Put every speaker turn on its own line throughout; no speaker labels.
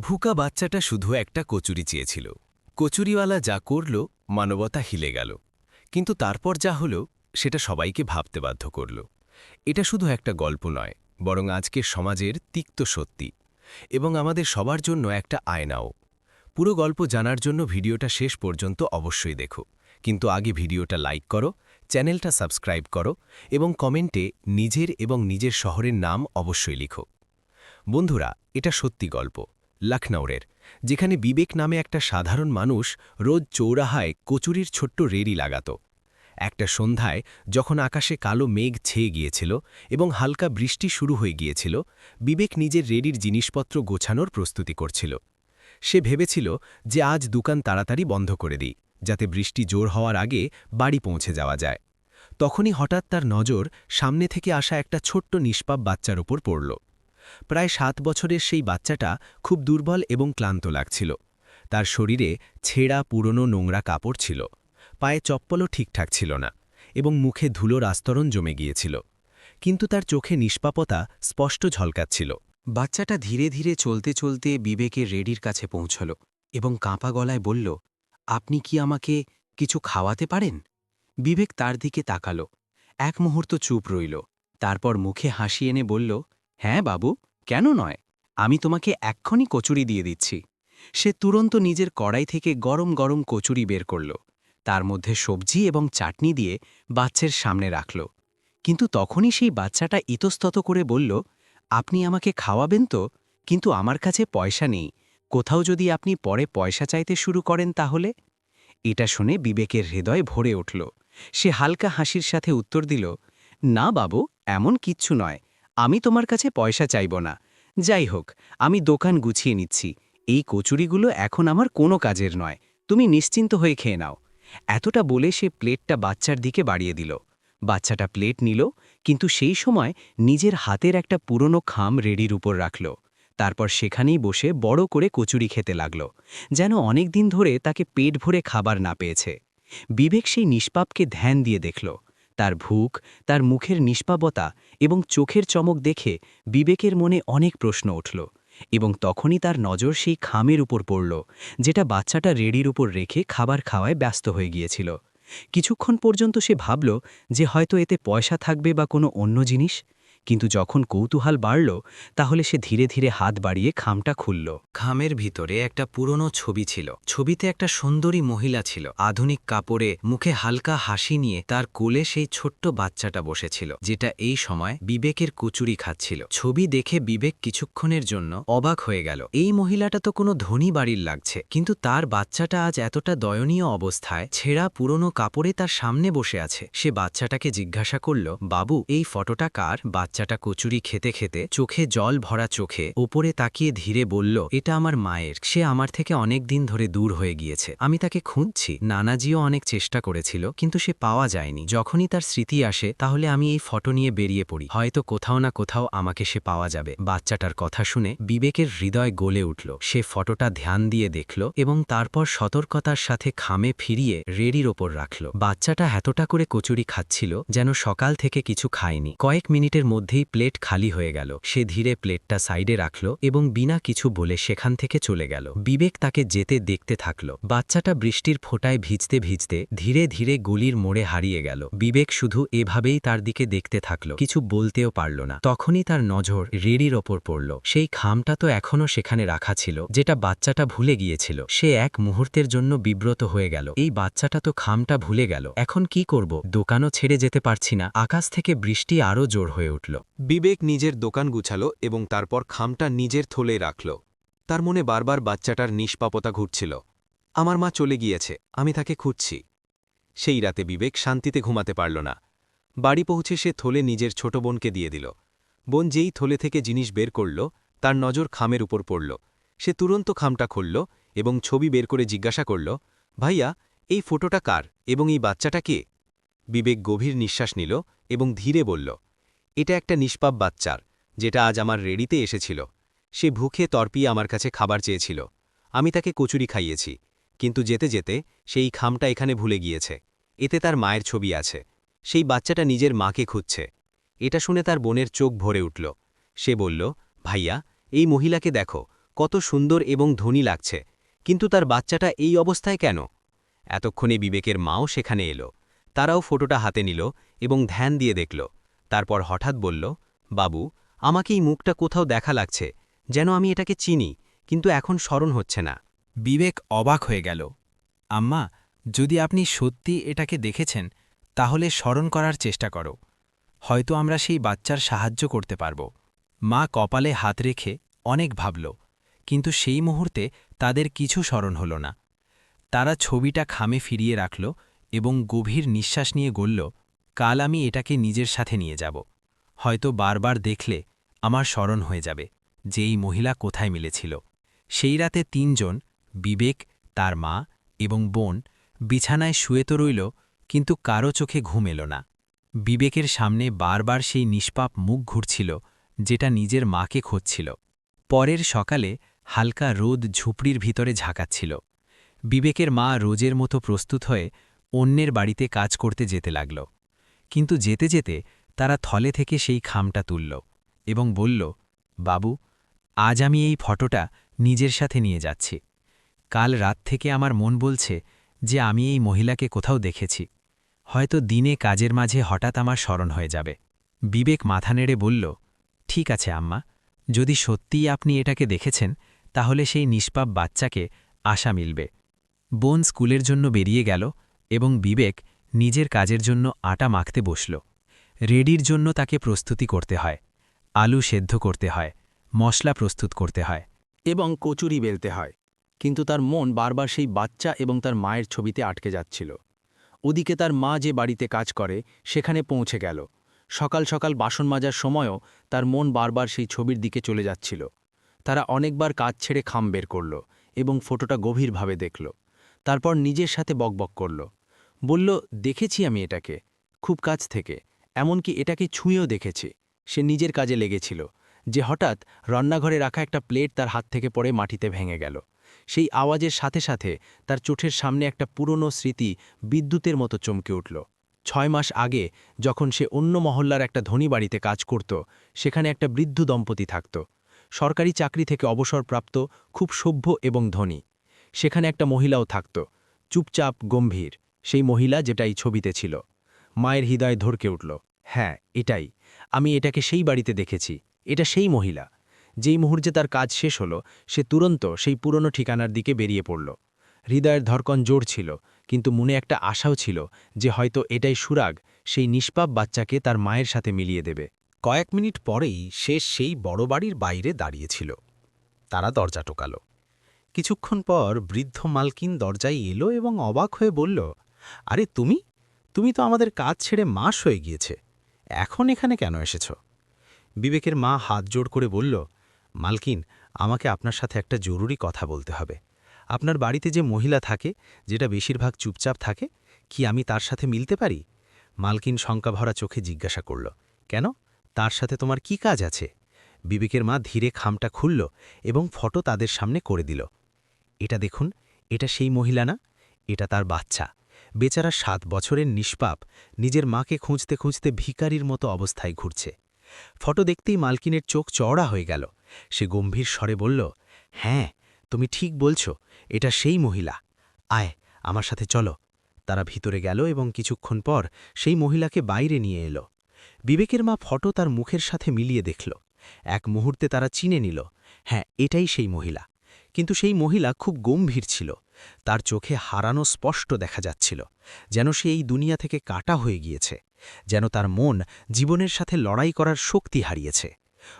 ভুকা বাচ্চাটা শুধু একটা কচুরি চেয়েছিল। কচুরিওয়ালা যা করল, মানবতা হিলে গেল। কিন্তু তারপর যা হলো, সেটা সবাইকে ভাবতে বাধ্য করল। এটা শুধু একটা গল্প নয়, বরং আজকের সমাজের তিক্ত সত্যি এবং আমাদের সবার জন্য একটা আয়নাও। পুরো গল্প জানার জন্য ভিডিওটা শেষ পর্যন্ত অবশ্যই দেখো। কিন্তু আগে ভিডিওটা লাইক করো, চ্যানেলটা সাবস্ক্রাইব করো এবং কমেন্টে নিজের এবং নিজের শহরের নাম অবশ্যই লিখো। বন্ধুরা, এটা সত্যি গল্প। লখনৌরের, যেখানে বিবেক নামে একটা সাধারণ মানুষ রোজ চৌরাহায় কচুরির ছোট্ট রেড়ি লাগাত। একটা সন্ধ্যায় যখন আকাশে কালো মেঘ ছেয়ে গিয়েছিল এবং হালকা বৃষ্টি শুরু হয়ে গিয়েছিল, বিবেক নিজের রেডির জিনিসপত্র গোছানোর প্রস্তুতি করছিল। সে ভেবেছিল যে আজ দোকান তাড়াতাড়ি বন্ধ করে দিই, যাতে বৃষ্টি জোর হওয়ার আগে বাড়ি পৌঁছে যাওয়া যায়। তখনই হঠাৎ তার নজর সামনে থেকে আসা একটা ছোট্ট নিষ্পাপ বাচ্চার ওপর পড়ল। প্রায় সাত বছরের সেই বাচ্চাটা খুব দুর্বল এবং ক্লান্ত লাগছিল। তার শরীরে ছেঁড়া পুরনো নোংরা কাপড় ছিল। পায়ে চপ্পলও ঠিকঠাক ছিল না এবং মুখে ধুলোর আস্তরণ জমে গিয়েছিল। কিন্তু তার চোখে নিষ্পাপতা স্পষ্ট ঝলকাচ্ছিল।
বাচ্চাটা ধীরে ধীরে চলতে চলতে বিবেকের রেডির কাছে পৌঁছল এবং কাঁপা গলায় বলল, আপনি কি আমাকে কিছু খাওয়াতে পারেন? বিবেক তার দিকে তাকালো। এক মুহূর্ত চুপ রইল। তারপর মুখে হাসি এনে বলল হ্যাঁ বাবু। কেন নয়? আমি তোমাকে এক্ষণি কচুরি দিয়ে দিচ্ছি। সে তুরন্ত নিজের কড়াই থেকে গরম গরম কচুরি বের করল। তার মধ্যে সবজি এবং চাটনি দিয়ে বাচ্চার সামনে রাখল। কিন্তু তখনই সেই বাচ্চাটা ইতস্তত করে বলল, আপনি আমাকে খাওয়াবেন তো, কিন্তু আমার কাছে পয়সা নেই। কোথাও যদি আপনি পরে পয়সা চাইতে শুরু করেন তাহলে? এটা শুনে বিবেকের হৃদয় ভরে উঠল। সে হালকা হাসির সাথে উত্তর দিল, না বাবু, এমন কিচ্ছু নয়। আমি তোমার কাছে পয়সা চাইব না। যাই হোক, আমি দোকান গুছিয়ে নিচ্ছি। এই কচুরিগুলো এখন আমার কোনো কাজের নয়। তুমি নিশ্চিন্ত হয়ে খেয়ে নাও। এতটা বলে সে প্লেটটা বাচ্চার দিকে বাড়িয়ে দিল। বাচ্চাটা প্লেট নিল, কিন্তু সেই সময় নিজের হাতের একটা পুরনো খাম রেডির উপর রাখল। তারপর সেখানেই বসে বড় করে কচুরি খেতে লাগল, যেন অনেক দিন ধরে তাকে পেট ভরে খাবার না পেয়েছে। বিবেক সেই নিষ্পাপকে ধ্যান দিয়ে দেখল। তার ভুক, তার মুখের নিষ্পাবতা এবং চোখের চমক দেখে বিবেকের মনে অনেক প্রশ্ন উঠল এবং তখনই তার নজর সেই খামের উপর পড়ল, যেটা বাচ্চাটা রেডির উপর রেখে খাবার খাওয়ায় ব্যস্ত হয়ে গিয়েছিল। কিছুক্ষণ পর্যন্ত সে ভাবল যে হয়তো এতে পয়সা থাকবে বা কোনো অন্য জিনিস। কিন্তু যখন কৌতূহল বাড়ল, তাহলে সে ধীরে ধীরে হাত বাড়িয়ে খামটা খুলল। খামের ভিতরে একটা পুরনো ছবি ছিল। ছবিতে একটা সুন্দরী মহিলা ছিল। আধুনিক কাপড়ে মুখে হালকা হাসি নিয়ে তার কোলে সেই ছোট্ট বাচ্চাটা বসেছিল, যেটা এই সময় বিবেকের কুচুরি খাচ্ছিল। ছবি দেখে বিবেক কিছুক্ষণের জন্য অবাক হয়ে গেল। এই মহিলাটা তো কোনো ধনী বাড়ির লাগছে, কিন্তু তার বাচ্চাটা আজ এতটা দয়নীয় অবস্থায় ছেঁড়া পুরনো কাপড়ে তার সামনে বসে আছে। সে বাচ্চাটাকে জিজ্ঞাসা করল, বাবু, এই ফটোটা কার? বাচ্চাটা কচুরি খেতে খেতে চোখে জল ভরা চোখে ওপরে তাকিয়ে ধীরে বলল, এটা আমার মায়ের। সে আমার থেকে অনেক দিন ধরে দূর হয়ে গিয়েছে। আমি তাকে খুঁজছি। নানাজিও অনেক চেষ্টা করেছিল, কিন্তু সে পাওয়া যায়নি। যখনই তার স্মৃতি আসে, তাহলে আমি এই ফটো নিয়ে বেরিয়ে পড়ি। হয়তো কোথাও না কোথাও আমাকে সে পাওয়া যাবে। বাচ্চাটার কথা শুনে বিবেকের হৃদয় গলে উঠল। সে ফটোটা ধ্যান দিয়ে দেখল এবং তারপর সতর্কতার সাথে খামে ফিরিয়ে রেডির ওপর রাখল। বাচ্চাটা এতটা করে কচুরি খাচ্ছিল যেন সকাল থেকে কিছু খায়নি। কয়েক মিনিটের মধ্যেই প্লেট খালি হয়ে গেল। সে ধীরে প্লেটটা সাইডে রাখল এবং বিনা কিছু বলে সেখান থেকে চলে গেল। বিবেক তাকে যেতে দেখতে থাকল। বাচ্চাটা বৃষ্টির ফোঁটায় ভিজতে ভিজতে ধীরে ধীরে গলির মোড়ে হারিয়ে গেল। বিবেক শুধু এভাবেই তার দিকে দেখতে থাকল। কিছু বলতেও পারল না। তখনই তার নজর রেডির ওপর পড়ল। সেই খামটা তো এখনও সেখানে রাখা ছিল, যেটা বাচ্চাটা ভুলে গিয়েছিল। সে এক মুহূর্তের জন্য বিব্রত হয়ে গেল। এই বাচ্চাটা তো খামটা ভুলে গেল। এখন কি করব? দোকানও ছেড়ে যেতে পারছি না। আকাশ থেকে বৃষ্টি আরও জোর হয়ে উঠল।
বিবেক নিজের দোকান গুছাল এবং তারপর খামটা নিজের থলে রাখল। তার মনে বারবার বাচ্চাটার নিষ্পাপতা ঘুরছিল। আমার মা চলে গিয়েছে, আমি তাকে খুঁজছি। সেই রাতে বিবেক শান্তিতে ঘুমাতে পারল না। বাড়ি পৌঁছে সে থলে নিজের ছোট বোনকে দিয়ে দিল। বোন যেই থলে থেকে জিনিস বের করল, তার নজর খামের উপর পড়ল। সে তুরন্ত খামটা খুলল এবং ছবি বের করে জিজ্ঞাসা করল, ভাইয়া, এই ফটোটা কার এবং এই বাচ্চাটা কে? বিবেক গভীর নিঃশ্বাস নিল এবং ধীরে বলল এটা একটা নিষ্পাপ বাচ্চার, যেটা আজ আমার রেডিতে এসেছিল। সে ভুখে তর্পিয়ে আমার কাছে খাবার চেয়েছিল। আমি তাকে কচুরি খাইয়েছি, কিন্তু যেতে যেতে সেই খামটা এখানে ভুলে গিয়েছে। এতে তার মায়ের ছবি আছে। সেই বাচ্চাটা নিজের মাকে খুঁজছে। এটা শুনে তার বোনের চোখ ভরে উঠল। সে বলল, ভাইয়া, এই মহিলাকে দেখো, কত সুন্দর এবং ধনী লাগছে। কিন্তু তার বাচ্চাটা এই অবস্থায় কেন? এতক্ষণে বিবেকের মাও সেখানে এলো। তারাও ফটোটা হাতে নিল এবং ধ্যান দিয়ে দেখল। তারপর হঠাৎ বলল, বাবু, আমাকে এই মুখটা কোথাও দেখা লাগছে, যেন আমি এটাকে চিনি, কিন্তু এখন স্মরণ হচ্ছে না।
বিবেক অবাক হয়ে গেল। আম্মা, যদি আপনি সত্যি এটাকে দেখেছেন, তাহলে স্মরণ করার চেষ্টা করো। হয়তো আমরা সেই বাচ্চার সাহায্য করতে পারব। মা কপালে হাত রেখে অনেক ভাবল, কিন্তু সেই মুহূর্তে তাদের কিছু স্মরণ হল না। তারা ছবিটা খামে ফিরিয়ে রাখল এবং গভীর নিঃশ্বাস নিয়ে গড়ল কাল আমি এটাকে নিজের সাথে নিয়ে যাব। হয়তো বারবার দেখলে আমার স্মরণ হয়ে যাবে যে এই মহিলা কোথায় মিলেছিল। সেই রাতে তিনজন, বিবেক, তার মা এবং বোন, বিছানায় শুয়ে তো রইল, কিন্তু কারও চোখে ঘুম এল না। বিবেকের সামনে বারবার সেই নিষ্পাপ মুখ ঘুরছিল, যেটা নিজের মাকে খুঁজছিল। পরের সকালে হালকা রোদ ঝুপড়ির ভিতরে ঝাঁকাচ্ছিল। বিবেকের মা রোজের মতো প্রস্তুত হয়ে অন্যের বাড়িতে কাজ করতে যেতে লাগল। কিন্তু যেতে যেতে তারা থলে থেকে সেই খামটা তুলল এবং বলল, বাবু, আজ আমি এই ফটোটা নিজের সাথে নিয়ে যাচ্ছি। কাল রাত থেকে আমার মন বলছে যে আমি এই মহিলাকে কোথাও দেখেছি। হয়তো দিনে কাজের মাঝে হঠাৎ আমার স্মরণ হয়ে যাবে। বিবেক মাথা নেড়ে বলল, ঠিক আছে, আম্মা। যদি সত্যিই আপনি এটাকে দেখেছেন, তাহলে সেই নিষ্পাপ বাচ্চাকে আশা মিলবে। বোন স্কুলের জন্য বেরিয়ে গেল এবং বিবেক নিজের কাজের জন্য আটা মাখতে বসল। রেডির জন্য তাকে প্রস্তুতি করতে হয়, আলু সেদ্ধ করতে হয়, মশলা প্রস্তুত করতে হয়
এবং কচুরি বেলতে হয়। কিন্তু তার মন বারবার সেই বাচ্চা এবং তার মায়ের ছবিতে আটকে যাচ্ছিল। ওদিকে তার মা যে বাড়িতে কাজ করে, সেখানে পৌঁছে গেল। সকাল সকাল বাসন মাজার সময়ও তার মন বারবার সেই ছবির দিকে চলে যাচ্ছিল। তারা অনেকবার কাজ ছেড়ে খাম বের করল এবং ফটোটা গভীরভাবে দেখল। তারপর নিজের সাথে বকবক করল। বলল, দেখেছি আমি এটাকে, খুব কাছ থেকে। এমনকি এটাকে ছুঁয়েও দেখেছি। সে নিজের কাজে লেগেছিল, যে হঠাৎ রান্নাঘরে রাখা একটা প্লেট তার হাত থেকে পড়ে মাটিতে ভেঙে গেল। সেই আওয়াজের সাথে সাথে তার চোখের সামনে একটা পুরনো স্মৃতি বিদ্যুতের মতো চমকে উঠল। ছয় মাস আগে যখন সে অন্য মহল্লার একটা ধনী বাড়িতে কাজ করত, সেখানে একটা বৃদ্ধ দম্পতি থাকত। সরকারি চাকরি থেকে অবসরপ্রাপ্ত, খুব সভ্য এবং ধনী। সেখানে একটা মহিলাও থাকত, চুপচাপ, গম্ভীর। সেই মহিলা যেটা এই ছবিতে ছিল। মায়ের হৃদয় ধরকে উঠল। হ্যাঁ এটাই। আমি এটাকে সেই বাড়িতে দেখেছি। এটা সেই মহিলা। যেই মুহূর্তে তার কাজ শেষ হলো, সে তুরন্ত সেই পুরনো ঠিকানার দিকে বেরিয়ে পড়ল। হৃদয়ের ধরকন জোর ছিল, কিন্তু মনে একটা আশাও ছিল যে হয়তো এটাই সুরাগ, সেই নিষ্পাপ বাচ্চাকে তার মায়ের সাথে মিলিয়ে দেবে।
কয়েক মিনিট পরেই সে সেই বড় বাড়ির বাইরে দাঁড়িয়েছিল। তারা দরজা টোকাল। কিছুক্ষণ পর বৃদ্ধ মালকিন দরজায় এলো এবং অবাক হয়ে বলল আরে তুমি? তুমি তো আমাদের কাজ ছেড়ে মাস হয়ে গিয়েছে। এখন এখানে কেন এসেছ? বিবেকের মা হাত জোড় করে বলল, মালকিন, আমাকে আপনার সাথে একটা জরুরি কথা বলতে হবে। আপনার বাড়িতে যে মহিলা থাকে, যেটা বেশিরভাগ চুপচাপ থাকে, কি আমি তার সাথে মিলতে পারি? মালকিন শঙ্কাভরা চোখে জিজ্ঞাসা করল, কেন? তার সাথে তোমার কি কাজ আছে? বিবেকের মা ধীরে খামটা খুলল এবং ফটো তাদের সামনে করে দিল, এটা দেখুন, এটা সেই মহিলা না, এটা তার বাচ্চা। বেচারা সাত বছরের নিষ্পাপ নিজের মাকে খুঁজতে খুঁজতে ভিকারির মতো অবস্থায় ঘুরছে। ফটো দেখতেই মালকিনের চোখ চওড়া হয়ে গেল। সে গম্ভীর স্বরে বলল হ্যাঁ তুমি ঠিক বলছো, এটা সেই মহিলা। আয়, আমার সাথে চলো। তারা ভিতরে গেল এবং কিছুক্ষণ পর সেই মহিলাকে বাইরে নিয়ে এলো। বিবেকের মা ফটো তার মুখের সাথে মিলিয়ে দেখল। এক মুহূর্তে তারা চিনে নিল হ্যাঁ এটাই সেই মহিলা। কিন্তু সেই মহিলা খুব গম্ভীর ছিল। তার চোখে হারানো স্পষ্ট দেখা যাচ্ছিল, যেন সে এই দুনিয়া থেকে কাটা হয়ে গিয়েছে, যেন তার মন জীবনের সাথে লড়াই করার শক্তি হারিয়েছে।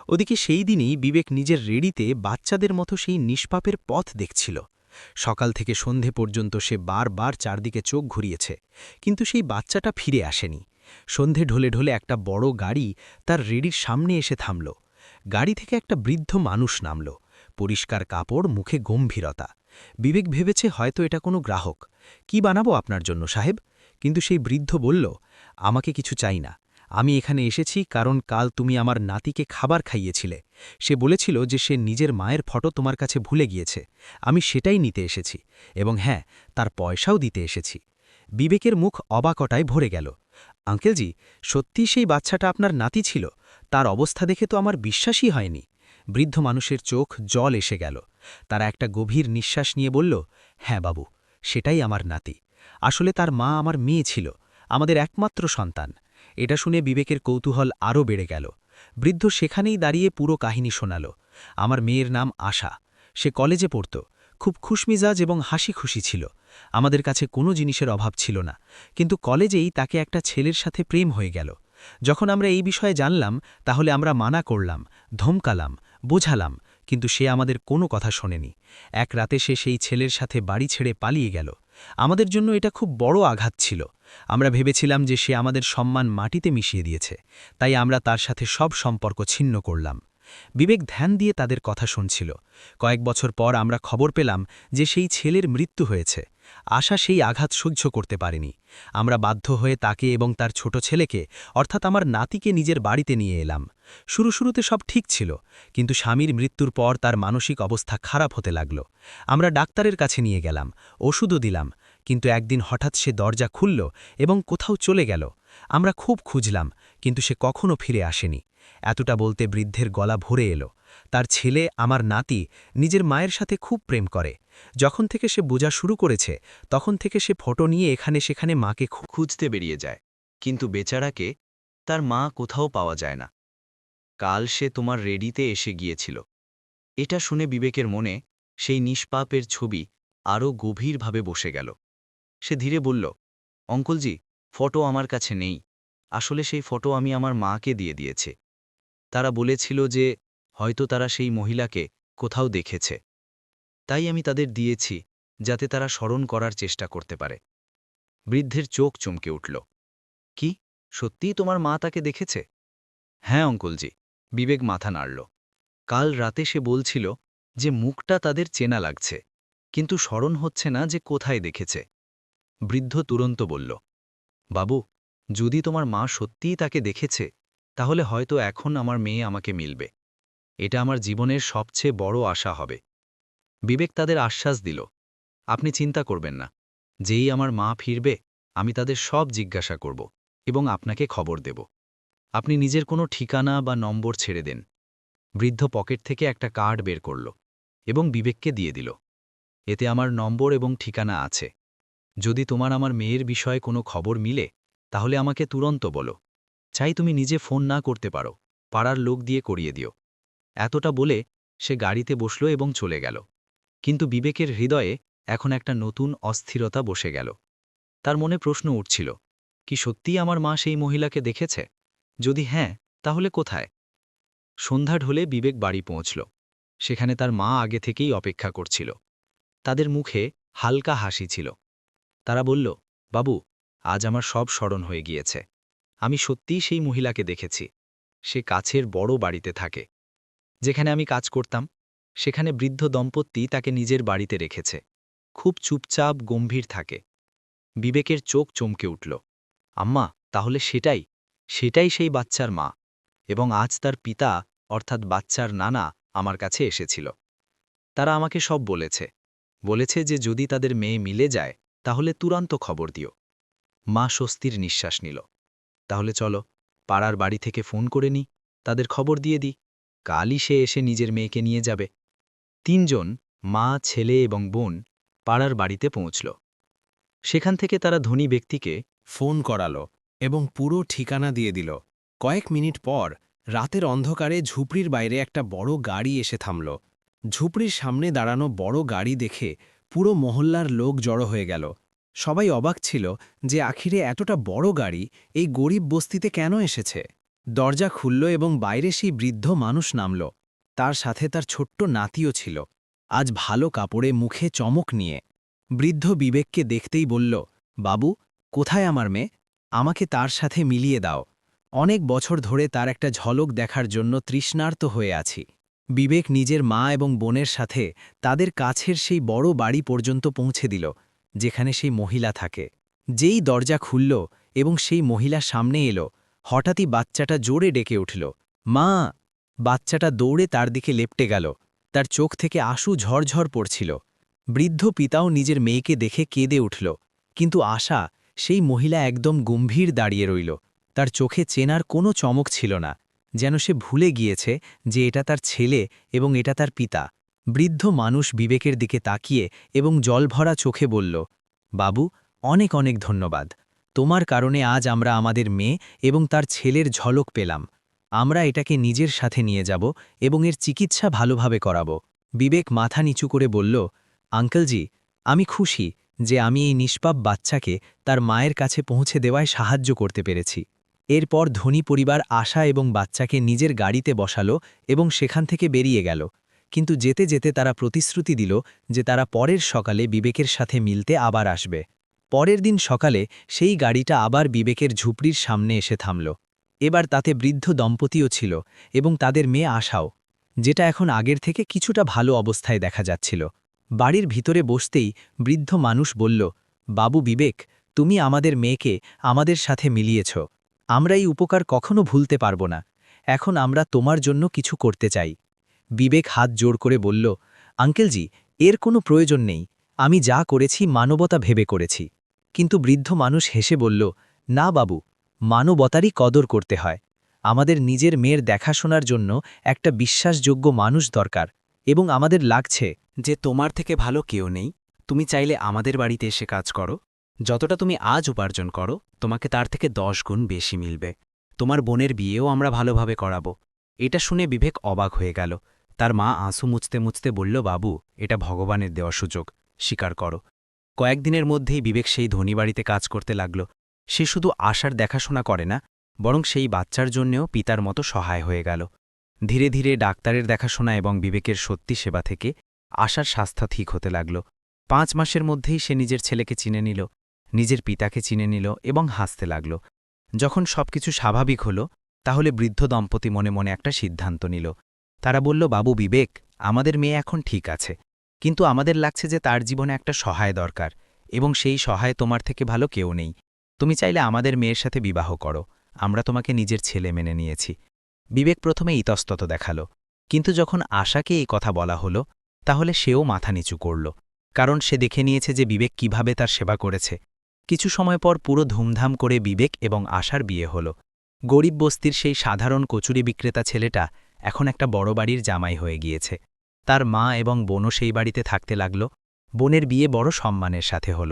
ওদিকে সেই দিনই বিবেক নিজের রেডিতে বাচ্চাদের মতো সেই নিষ্পাপের পথ দেখছিল। সকাল থেকে সন্ধে পর্যন্ত সে বারবার চারদিকে চোখ ঘুরিয়েছে, কিন্তু সেই বাচ্চাটা ফিরে আসেনি। সন্ধে ঢলে ঢলে একটা বড় গাড়ি তার রেডির সামনে এসে থামল। গাড়ি থেকে একটা বৃদ্ধ মানুষ নামল। পরিষ্কার কাপড়, মুখে গম্ভীরতা। বিবেক ভেবেছে হয়তো এটা কোনো গ্রাহক। কি বানাবো আপনার জন্য, সাহেব? কিন্তু সেই বৃদ্ধ বলল, আমাকে কিছু চাই না। আমি এখানে এসেছি কারণ কাল তুমি আমার নাতিকে খাবার খাইয়েছিলে। সে বলেছিল যে সে নিজের মায়ের ফটো তোমার কাছে ভুলে গিয়েছে। আমি সেটাই নিতে এসেছি এবং হ্যাঁ তার পয়সাও দিতে এসেছি বিবেকের মুখ অবাকটায় ভরে গেল। আঙ্কেলজি সত্যি সেই বাচ্চাটা আপনার নাতি ছিল? তার অবস্থা দেখে তো আমার বিশ্বাসই হয়নি।
বৃদ্ধ মানুষের চোখ জল এসে গেল। তারা একটা গভীর নিঃশ্বাস নিয়ে বলল হ্যাঁ বাবু, সেটাই আমার নাতি। আসলে তার মা আমার মেয়ে ছিল, আমাদের একমাত্র সন্তান। এটা শুনে বিবেকের কৌতূহল আরও বেড়ে গেল। বৃদ্ধ সেখানেই দাঁড়িয়ে পুরো কাহিনী শোনাল। আমার মেয়ের নাম আশা। সে কলেজে পড়ত। খুব খুশমিজাজ এবং হাসি খুশি ছিল। আমাদের কাছে কোনো জিনিসের অভাব ছিল না। কিন্তু কলেজেই তাকে একটা ছেলের সাথে প্রেম হয়ে গেল। যখন আমরা এই বিষয়ে জানলাম, তাহলে আমরা মানা করলাম, ধমকালাম। বোঝালাম, কিন্তু সে আমাদের কোনো কথা শোনেনি। এক রাতে সে সেই ছেলের সাথে বাড়ি ছেড়ে পালিয়ে গেল। আমাদের জন্য এটা খুব বড় আঘাত ছিল। আমরা ভেবেছিলাম যে সে আমাদের সম্মান মাটিতে মিশিয়ে দিয়েছে, তাই আমরা তার সাথে সব সম্পর্ক ছিন্ন করলাম। বিবেক ধ্যান দিয়ে তাদের কথা শুনছিল। কয়েক বছর পর আমরা খবর পেলাম যে সেই ছেলের মৃত্যু হয়েছে। আশা সেই আঘাত সহ্য করতে পারেনি। আমরা বাধ্য হয়ে তাকে এবং তার ছোট ছেলেকে, অর্থাৎ আমার নাতিকে নিজের বাড়িতে নিয়ে এলাম। শুরু শুরুতে সব ঠিক ছিল, কিন্তু স্বামীর মৃত্যুর পর তার মানসিক অবস্থা খারাপ হতে লাগল। আমরা ডাক্তারের কাছে নিয়ে গেলাম, ওষুধও দিলাম, কিন্তু একদিন হঠাৎ সে দরজা খুলল এবং কোথাও চলে গেল। আমরা খুব খুঁজলাম, কিন্তু সে কখনো ফিরে আসেনি। এতটা বলতে বৃদ্ধের গলা ভরে এলো। তার ছেলে আমার নাতি নিজের মায়ের সাথে খুব প্রেম করে। যখন থেকে সে বোঝা শুরু করেছে, তখন থেকে সে ফটো নিয়ে এখানে সেখানে মাকে
খুঁজতে বেরিয়ে যায়। কিন্তু বেচারাকে তার মা কোথাও পাওয়া যায় না। কাল সে তোমার রেডিতে এসে গিয়েছিল। এটা শুনে বিবেকের মনে সেই নিষ্পাপের ছবি আরও গভীরভাবে বসে গেল। সে ধীরে বলল, অঙ্কলজি, ফটো আমার কাছে নেই। আসলে সেই ফটো আমি আমার মাকে দিয়ে দিয়েছে। তারা বলেছিল যে হয়তো তারা সেই মহিলাকে কোথাও দেখেছে। তাই আমি তাদের দিয়েছি, যাতে তারা স্মরণ করার চেষ্টা করতে পারে। বৃদ্ধের চোখ চমকে উঠল। কি? সত্যিই তোমার মা তাকে দেখেছে? হ্যাঁ অঙ্কলজি। বিবেক মাথা নাড়ল। কাল রাতে সে বলছিল যে মুখটা তাদের চেনা লাগছে, কিন্তু স্মরণ হচ্ছে না যে কোথায় দেখেছে। বৃদ্ধ তুরন্ত বলল, বাবু, যদি তোমার মা সত্যিই তাকে দেখেছে, তাহলে হয়তো এখন আমার মেয়ে আমাকে মিলবে। এটা আমার জীবনের সবচেয়ে বড় আশা হবে। বিবেক তাদের আশ্বাস দিল। আপনি চিন্তা করবেন না। যেই আমার মা ফিরবে, আমি তাদের সব জিজ্ঞাসা করব এবং আপনাকে খবর দেব। আপনি নিজের কোনো ঠিকানা বা নম্বর ছেড়ে দেন। বৃদ্ধ পকেট থেকে একটা কার্ড বের করল এবং বিবেককে দিয়ে দিল। এতে আমার নম্বর এবং ঠিকানা আছে। যদি তোমার আমার মেয়ের বিষয়ে কোনো খবর মিলে, তাহলে আমাকে তুরন্ত বলো। চাই তুমি নিজে ফোন না করতে পারো। পাড়ার লোক দিয়ে করিয়ে দিও। এতটা বলে সে গাড়িতে বসল এবং চলে গেল। কিন্তু বিবেকের হৃদয়ে এখন একটা নতুন অস্থিরতা বসে গেল। তার মনে প্রশ্ন উঠছিল, কি সত্যিই আমার মা সেই মহিলাকে দেখেছে? যদি হ্যাঁ তাহলে কোথায়? সন্ধ্যা ঢলে বিবেক বাড়ি পৌঁছল। সেখানে তার মা আগে থেকেই অপেক্ষা করছিল। তাদের মুখে হালকা হাসি ছিল। তারা বলল, বাবু, আজ আমার সব স্মরণ হয়ে গিয়েছে। আমি সত্যিই সেই মহিলাকে দেখেছি। সে কাছের বড় বাড়িতে থাকে। যেখানে আমি কাজ করতাম, সেখানে বৃদ্ধ দম্পতি তাকে নিজের বাড়িতে রেখেছে। খুব চুপচাপ, গম্ভীর থাকে। বিবেকের চোখ চমকে উঠল। আম্মা, তাহলে সেটাই সেটাই সেই বাচ্চার মা, এবং আজ তার পিতা, অর্থাৎ বাচ্চার নানা, আমার কাছে এসেছিল। তারা আমাকে সব বলেছে। বলেছে যে যদি তাদের মেয়ে মিলে যায়, তাহলে তুরন্ত খবর দিও। মা স্বস্তির নিঃশ্বাস নিল। তাহলে চলো, পাড়ার বাড়ি থেকে ফোন করে নি, তাদের খবর দিয়ে দিই। কালই সে এসে নিজের মেয়েকে নিয়ে যাবে। তিনজন, মা, ছেলে এবং বোন, পাড়ার বাড়িতে পৌঁছল। সেখান থেকে তারা ধনী ব্যক্তিকে
ফোন করালো এবং পুরো ঠিকানা দিয়ে দিল। কয়েক মিনিট পর রাতের অন্ধকারে ঝুপড়ির বাইরে একটা বড় গাড়ি এসে থামল। ঝুপড়ির সামনে দাঁড়ানো বড় গাড়ি দেখে পুরো মহল্লার লোক জড়ো হয়ে গেল। সবাই অবাক ছিল যে আখিরে এতটা বড় গাড়ি এই গরিব বস্তিতে কেন এসেছে। দরজা খুলল এবং বাইরে সেই বৃদ্ধ মানুষ নামল। তার সাথে তার ছোট্ট নাতিও ছিল। আজ ভালো কাপড়ে মুখে চমক নিয়ে। বৃদ্ধ বিবেককে দেখতেই বলল, বাবু, কোথায় আমার মেয়ে? আমাকে তার সাথে মিলিয়ে দাও। অনেক বছর ধরে তার একটা ঝলক দেখার জন্য তৃষ্ণার্ত হয়ে আছি। বিবেক নিজের মা এবং বোনের সাথে তাদের কাছের সেই বড় বাড়ি পর্যন্ত পৌঁছে দিল, যেখানে সেই মহিলা থাকে। যেই দরজা খুলল এবং সেই মহিলা সামনে এলো হঠাৎই বাচ্চাটা জোরে ডেকে উঠল। মা! বাচ্চাটা দৌড়ে তার দিকে লেপটে গেল। তার চোখ থেকে আশু ঝরঝর পড়ছিল। বৃদ্ধ পিতাও নিজের মেয়েকে দেখে কেঁদে উঠল। কিন্তু আশা, সেই মহিলা একদম গম্ভীর দাঁড়িয়ে রইল। তার চোখে চেনার কোনো চমক ছিল না।
যেন সে ভুলে গিয়েছে যে এটা তার ছেলে এবং এটা তার পিতা। বৃদ্ধ মানুষ বিবেকের দিকে তাকিয়ে এবং জলভরা চোখে বলল, বাবু, অনেক অনেক ধন্যবাদ। তোমার কারণে আজ আমরা আমাদের মেয়ে এবং তার ছেলের ঝলক পেলাম। আমরা এটাকে নিজের সাথে নিয়ে যাব এবং এর চিকিৎসা ভালোভাবে করাব। বিবেক মাথা নিচু করে বলল, আঙ্কেলজি, আমি খুশি যে আমি এই নিষ্পাপ বাচ্চাকে তার মায়ের কাছে পৌঁছে দেওয়ায় সাহায্য করতে পেরেছি। এরপর ধনী পরিবার আশা এবং বাচ্চাকে নিজের গাড়িতে বসালো এবং সেখান থেকে বেরিয়ে গেল। কিন্তু যেতে যেতে তারা প্রতিশ্রুতি দিল যে তারা পরের সকালে বিবেকের সাথে মিলতে আবার আসবে। পরের দিন সকালে সেই গাড়িটা আবার বিবেকের ঝুপড়ির সামনে এসে থামল। এবার তাতে বৃদ্ধ দম্পতিও ছিল এবং তাদের মেয়ে আশাও, যেটা এখন আগের থেকে কিছুটা ভালো অবস্থায় দেখা যাচ্ছিল। বাড়ির ভিতরে বসতেই বৃদ্ধ মানুষ বলল, বাবু বিবেক, তুমি আমাদের মেয়েকে আমাদের সাথে মিলিয়েছ। আমরা এই উপকার কখনো ভুলতে পারব না। এখন আমরা তোমার জন্য কিছু করতে চাই। বিবেক হাত জোর করে বলল, আঙ্কেলজি, এর কোনো প্রয়োজন নেই। আমি যা করেছি মানবতা ভেবে করেছি। কিন্তু বৃদ্ধ মানুষ হেসে বলল, না বাবু, মানবতারই কদর করতে হয়। আমাদের নিজের মেয়ের দেখাশোনার জন্য একটা বিশ্বাসযোগ্য মানুষ দরকার এবং আমাদের লাগছে
যে তোমার থেকে ভালো কেউ নেই। তুমি চাইলে আমাদের বাড়িতে এসে কাজ করো। যতটা তুমি আজ উপার্জন করো, তোমাকে তার থেকে দশ গুণ বেশি মিলবে। তোমার বোনের বিয়েও আমরা ভালোভাবে করাবো এটা শুনে বিবেক অবাক হয়ে গেল। তার মা আঁসু মুছতে মুছতে বলল, বাবু, এটা ভগবানের দেওয়া সুযোগ। স্বীকার করো। কয়েকদিনের মধ্যেই বিবেক সেই ধনী বাড়িতে কাজ করতে লাগল। সে শুধু আশার দেখাশোনা করে না, বরং সেই বাচ্চার জন্যেও পিতার মতো সহায় হয়ে গেল। ধীরে ধীরে ডাক্তারের দেখাশোনা এবং বিবেকের সত্যি সেবা থেকে আশার স্বাস্থ্য ঠিক হতে লাগল। পাঁচ মাসের মধ্যেই সে নিজের ছেলেকে চিনে নিল, নিজের পিতাকে চিনে নিল এবং হাসতে লাগল। যখন সবকিছু স্বাভাবিক হল, তাহলে বৃদ্ধ দম্পতি মনে মনে একটা সিদ্ধান্ত নিল। তারা বলল, বাবু বিবেক, আমাদের মেয়ে এখন ঠিক আছে। কিন্তু আমাদের লাগছে যে তার জীবনে একটা সহায় দরকার, এবং সেই সহায় তোমার থেকে ভালো কেউ নেই। তুমি চাইলে আমাদের মেয়ের সাথে বিবাহ করো, আমরা তোমাকে নিজের ছেলে মেনে নিয়েছি। বিবেক প্রথমে ইতস্তত দেখাল, কিন্তু যখন আশাকে এই কথা বলা হলো, তাহলে সেও মাথা নিচু করল, কারণ সে দেখে নিয়েছে যে বিবেক কীভাবে তার সেবা করেছে। কিছু সময় পর পুরো ধুমধাম করে বিবেক এবং আশার বিয়ে হল। গরিব বস্তির সেই সাধারণ কচুরি বিক্রেতা ছেলেটা এখন একটা বড় বাড়ির জামাই হয়ে গিয়েছে। তার মা এবং বোনও সেই বাড়িতে থাকতে লাগল। বোনের বিয়ে বড় সম্মানের সাথে হল।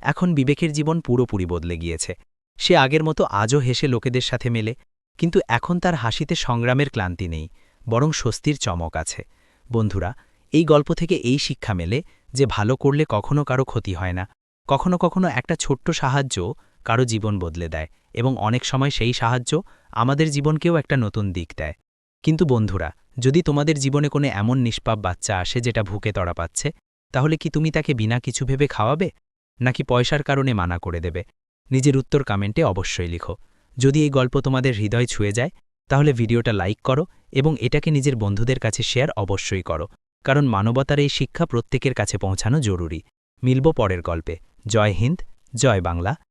এখন বিবেকের জীবন পুরোপুরি বদলে গিয়েছে। সে আগের মতো আজও হেসে লোকেদের সাথে মেলে, কিন্তু এখন তার হাসিতে সংগ্রামের ক্লান্তি নেই, বরং স্বস্তির চমক আছে। বন্ধুরা, এই গল্প থেকে এই শিক্ষা মেলে যে ভালো করলে কখনো কারও ক্ষতি হয় না। কখনো কখনো একটা ছোট্ট সাহায্য কারও জীবন বদলে দেয়, এবং অনেক সময় সেই সাহায্য আমাদের জীবনকেও একটা নতুন দিক দেয়। কিন্তু বন্ধুরা যদি তোমাদের জীবনে কোনো এমন নিষ্পাপ বাচ্চা আসে যেটা ভুকে তড়া পাচ্ছে, তাহলে কি তুমি তাকে বিনা কিছু ভেবে খাওয়াবে? নাকি পয়সার কারণে মানা করে দেবে? নিজের উত্তর কমেন্টে অবশ্যই লিখো। যদি এই গল্প তোমাদের হৃদয় ছুঁয়ে যায়, তাহলে ভিডিওটা লাইক করো এবং এটাকে নিজের বন্ধুদের কাছে শেয়ার অবশ্যই করো, কারণ মানবতার এই শিক্ষা প্রত্যেকের কাছে পৌঁছানো জরুরি। মিলব পরের গল্পে। জয় হিন্দ, জয় বাংলা।